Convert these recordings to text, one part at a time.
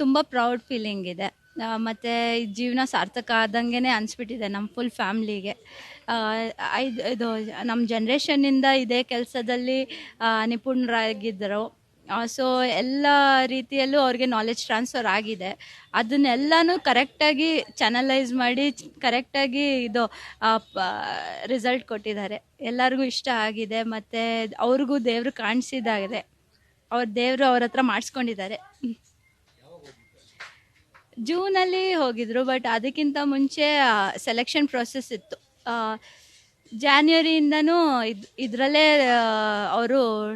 ತುಂಬ proud feeling ಇದೆ. ಮತ್ತು ಜೀವನ ಸಾರ್ಥಕ ಆದಂಗೆ ಅನಿಸ್ಬಿಟ್ಟಿದೆ ನಮ್ಮ ಫುಲ್ ಫ್ಯಾಮ್ಲಿಗೆ ಇದು ಇದು ನಮ್ಮ ಜನ್ರೇಷನ್ನಿಂದ ಇದೇ ಕೆಲಸದಲ್ಲಿ ನಿಪುಣರಾಗಿದ್ದರು ಸೊ ಎಲ್ಲ ರೀತಿಯಲ್ಲೂ ಅವ್ರಿಗೆ ನಾಲೆಜ್ ಟ್ರಾನ್ಸ್ಫರ್ ಆಗಿದೆ. ಅದನ್ನೆಲ್ಲನೂ ಕರೆಕ್ಟಾಗಿ ಚಾನಲೈಸ್ ಮಾಡಿ ಕರೆಕ್ಟಾಗಿ ಇದು ರಿಸಲ್ಟ್ ಕೊಟ್ಟಿದ್ದಾರೆ. ಎಲ್ಲರಿಗೂ ಇಷ್ಟ ಆಗಿದೆ. ಮತ್ತು ಅವ್ರಿಗೂ ದೇವರು ಕಾಣಿಸಿದಾಗಿದೆ ಅವ್ರ ದೇವರು ಅವ್ರ ಹತ್ರ ಮಾಡಿಸ್ಕೊಂಡಿದ್ದಾರೆ. ಜೂನಲ್ಲಿ ಹೋಗಿದ್ರು, ಬಟ್ ಅದಕ್ಕಿಂತ ಮುಂಚೆ ಸೆಲೆಕ್ಷನ್ ಪ್ರೊಸೆಸ್ ಇತ್ತು. ಜಾನ್ವರಿಯಿಂದನೂ ಇದು, ಇದರಲ್ಲೇ ಅವರು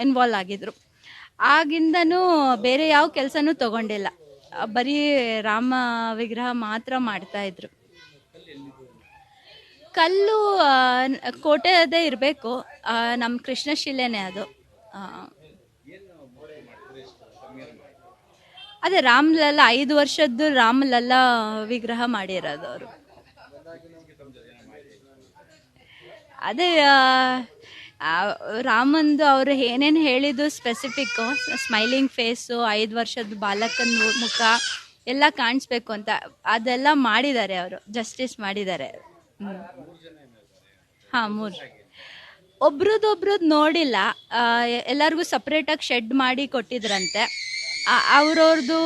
ಇನ್ವಾಲ್ವ್ ಆಗಿದ್ರು. ಆಗಿಂದನೂ ಬೇರೆ ಯಾವ ಕೆಲಸನೂ ತಗೊಂಡಿಲ್ಲ. ಬರೀ ರಾಮ ವಿಗ್ರಹ ಮಾತ್ರ ಮಾಡ್ತಾ ಇದ್ರು. ಕಲ್ಲು ಕೋಟೆ ಅದೇ ಇರಬೇಕು. ನಮ್ಮ ಕೃಷ್ಣಶಿಲೆನೇ ಅದು ಆ. ಅದೇ ರಾಮ್ಲಲ್ಲ ಐದು ವರ್ಷದ್ದು ರಾಮ್ಲಲ್ಲ ವಿಗ್ರಹ ಮಾಡಿರೋದು ಅವರು. ಅದೇ ರಾಮಂದು ಅವರು ಏನೇನು ಹೇಳಿದ್ದು ಸ್ಪೆಸಿಫಿಕ್ಕು ಸ್ಮೈಲಿಂಗ್ ಫೇಸು ಐದು ವರ್ಷದ ಬಾಲಕನ ಮುಖ ಎಲ್ಲ ಕಾಣಿಸ್ಬೇಕು ಅಂತ. ಅದೆಲ್ಲ ಮಾಡಿದ್ದಾರೆ ಅವರು ಜಸ್ಟಿಸ್ ಮಾಡಿದ್ದಾರೆ. ಹಾಂ, ಮೂರು. ಒಬ್ರದ್ದೊಬ್ರದ್ದು ನೋಡಿಲ್ಲ ಎಲ್ಲರಿಗೂ ಸಪ್ರೇಟಾಗಿ ಶೆಡ್ ಮಾಡಿ ಕೊಟ್ಟಿದ್ರಂತೆ. ಅವ್ರವ್ರದ್ದು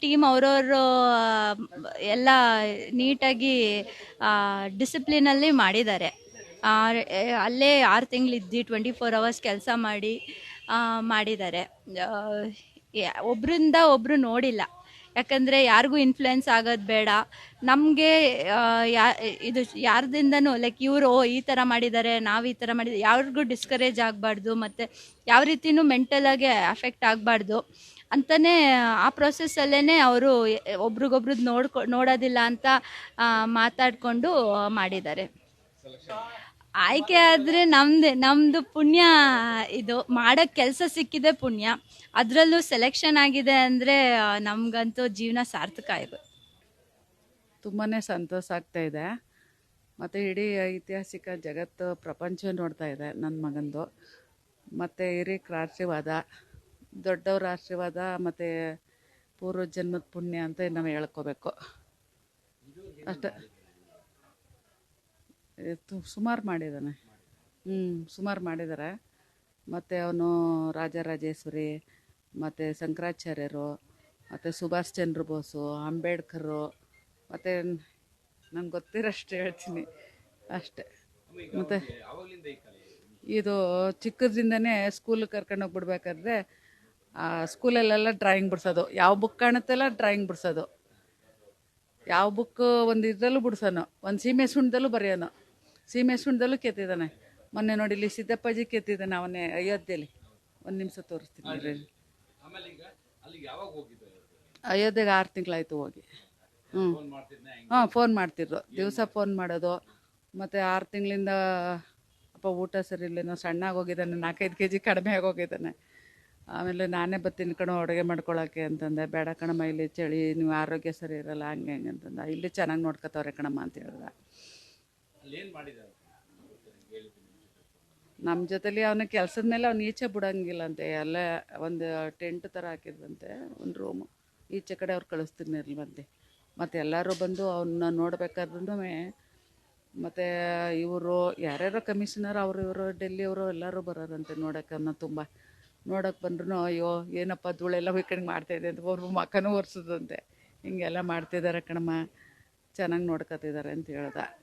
ಟೀಮ್ ಅವ್ರವರು ಎಲ್ಲ ನೀಟಾಗಿ ಡಿಸಿಪ್ಲಿನಲ್ಲಿ ಮಾಡಿದ್ದಾರೆ. ಅಲ್ಲೇ ಆರು ತಿಂಗಳಿದ್ದು ಟ್ವೆಂಟಿ ಫೋರ್ ಅವರ್ಸ್ ಕೆಲಸ ಮಾಡಿ ಮಾಡಿದ್ದಾರೆ. ಒಬ್ಬರಿಂದ ಒಬ್ಬರು ನೋಡಿಲ್ಲ. ಯಾಕಂದರೆ ಯಾರಿಗೂ ಇನ್ಫ್ಲುಯೆನ್ಸ್ ಆಗೋದು ಬೇಡ. ನಮಗೆ ಯಾ, ಇದು ಯಾರ್ದಿಂದನೂ ಲೈಕ್ ಇವರು, ಓ, ಈ ಥರ ಮಾಡಿದ್ದಾರೆ, ನಾವು ಈ ಥರ ಮಾಡಿದ್ದಾರೆ ಯಾರಿಗೂ ಡಿಸ್ಕರೇಜ್ ಆಗಬಾರ್ದು, ಮತ್ತು ಯಾವ ರೀತಿಯೂ ಮೆಂಟಲಾಗಿ ಅಫೆಕ್ಟ್ ಆಗಬಾರ್ದು. ಅಂತಲೇ ಆ ಪ್ರೊಸೆಸ್ಸಲ್ಲೇ ಅವರು ಒಬ್ರಿಗೊಬ್ರದ್ದು ನೋಡ್ಕೊ, ನೋಡೋದಿಲ್ಲ ಅಂತ ಮಾತಾಡಿಕೊಂಡು ಮಾಡಿದ್ದಾರೆ. ಆಯ್ಕೆ ಆದರೆ ನಮ್ಮದೇ ನಮ್ಮದು ಪುಣ್ಯ ಇದು. ಮಾಡೋಕ್ಕೆ ಕೆಲಸ ಸಿಕ್ಕಿದೆ ಪುಣ್ಯ. ಅದರಲ್ಲೂ ಸೆಲೆಕ್ಷನ್ ಆಗಿದೆ ಅಂದರೆ ನಮಗಂತೂ ಜೀವನ ಸಾರ್ಥಕ ಆಯಿತು ತುಂಬಾ ಸಂತೋಷ ಆಗ್ತಾ ಇದೆ. ಮತ್ತು ಇಡೀ ಐತಿಹಾಸಿಕ ಜಗತ್ತು ಪ್ರಪಂಚ ನೋಡ್ತಾ ಇದೆ ನನ್ನ ಮಗಂದು. ಮತ್ತು ಹಿರಿಯ ಆಶೀರ್ವಾದ ದೊಡ್ಡವ್ರ ಆಶೀರ್ವಾದ ಮತ್ತು ಪೂರ್ವ ಜನ್ಮದ ಪುಣ್ಯ ಅಂತ ನಾವು ಹೇಳ್ಕೋಬೇಕು. ಅಷ್ಟೇ. ಸುಮಾರು ಮಾಡಿದ್ದಾನೆ. ಹ್ಞೂ ಸುಮಾರು ಮಾಡಿದ್ದಾರೆ ಮತ್ತು ಅವನು ರಾಜರಾಜೇಶ್ವರಿ ಮತ್ತು ಶಂಕರಾಚಾರ್ಯರು ಮತ್ತು ಸುಭಾಷ್ ಚಂದ್ರ ಬೋಸು ಅಂಬೇಡ್ಕರು ಮತ್ತು ನಂಗೆ ಗೊತ್ತಿರೋಷ್ಟು ಹೇಳ್ತೀನಿ. ಅಷ್ಟೆ. ಮತ್ತು ಇದು ಚಿಕ್ಕದ್ರಿಂದನೇ ಸ್ಕೂಲ್ ಕರ್ಕೊಂಡೋಗಿ ಬಿಡ್ಬೇಕಾದ್ರೆ ಆ ಸ್ಕೂಲಲ್ಲೆಲ್ಲ ಡ್ರಾಯಿಂಗ್ ಬಿಡ್ಸೋದು. ಯಾವ ಬುಕ್ ಕಾಣುತ್ತೆಲ್ಲ ಡ್ರಾಯಿಂಗ್ ಬಿಡ್ಸೋದು. ಯಾವ ಬುಕ್ ಒಂದು ಇದರಲ್ಲೂ ಬಿಡ್ಸೋನು. ಒಂದು ಸೀಮೆ ಸುಣ್ಣದಲ್ಲೂ ಬರೆಯೋನು. ಸೀಮೆ ಸುಣ್ಣದಲ್ಲೂ ಕೆತ್ತಿದ್ದಾನೆ ಮೊನ್ನೆ ನೋಡಿ ಇಲ್ಲಿ ಸಿದ್ದಪ್ಪಾಜಿ ಕೆತ್ತಿದ್ದಾನೆ ಅವನೇ ಅಯೋಧ್ಯೆಯಲ್ಲಿ ಒಂದು ನಿಮಿಷ ತೋರಿಸ್ತೀನಿ. ಅಯೋಧ್ಯೆಗೆ ಆರು ತಿಂಗಳಾಯ್ತು ಹೋಗಿ. ಹ್ಞೂ ಹಾಂ ಫೋನ್ ಮಾಡ್ತಿದ್ರು. ದಿವಸ ಫೋನ್ ಮಾಡೋದು. ಮತ್ತು ಆರು ತಿಂಗಳಿಂದ ಅಪ್ಪ ಊಟ ಸರಿ ಇಲ್ಲೇನೋ ಸಣ್ಣಾಗಿ ಹೋಗಿದ್ದಾನೆ ನಾಲ್ಕೈದು ಕೆ ಜಿ ಕಡಿಮೆ ಆಗೋಗಿದ್ದಾನೆ ಆಮೇಲೆ ನಾನೇ ಬರ್ತೀನಿ ಕಣೋ ಅಡುಗೆ ಮಾಡ್ಕೊಳಕ್ಕೆ ಅಂತಂದೆ. ಬೇಡ ಕಣಮ್ಮ ಇಲ್ಲಿ ಚಳಿ ನೀವು ಆರೋಗ್ಯ ಸರಿ ಇರಲ್ಲ ಹಂಗೆ ಹಂಗೆ ಅಂತಂದ. ಇಲ್ಲಿ ಚೆನ್ನಾಗಿ ನೋಡ್ಕೊತವ್ರೆ ಕಣಮ್ಮ ಅಂತ ಹೇಳಿದ. ನಮ್ಮ ಜೊತೆಲಿ ಅವನ ಕೆಲಸದ ಮೇಲೆ ಅವ್ನು ಈಚೆ ಬಿಡೋಂಗಿಲ್ಲಂತೆ ಎಲ್ಲ ಒಂದು ಟೆಂಟ್ ಥರ ಹಾಕಿದ್ವಂತೆ ಒಂದು ರೂಮು ಈಚೆ ಕಡೆ ಅವ್ರು ಕಳಿಸ್ತಿರ್ಲಿಲ್ವಂತೆ ಮತ್ತು ಎಲ್ಲರೂ ಬಂದು ಅವನ್ನ ನೋಡಬೇಕಾದ್ರೂ ಮತ್ತು ಇವರು ಯಾರ್ಯಾರೋ ಕಮಿಷನರ್ ಅವರು ಇವರು ಡೆಲ್ಲಿಯವರು ಎಲ್ಲರೂ ಬರೋರಂತೆ ನೋಡೋಕೆ ಅವನ್ನ ತುಂಬ. ನೋಡೋಕೆ ಬಂದ್ರು ಅಯ್ಯೋ, ಏನಪ್ಪ ಧೂಳೆಲ್ಲ ವೀಕೆಂಡ್ ಮಾಡ್ತಾಯಿದೆ ಅಂತ ಅವ್ರ ಮಕ್ಕನೂ ಒರೆಸೋದಂತೆ. ಹಿಂಗೆಲ್ಲ ಮಾಡ್ತಿದ್ದಾರೆ ಕಣಮ್ಮ. ಚೆನ್ನಾಗಿ ನೋಡ್ಕೊತಿದ್ದಾರೆ ಅಂತ ಹೇಳ್ದ.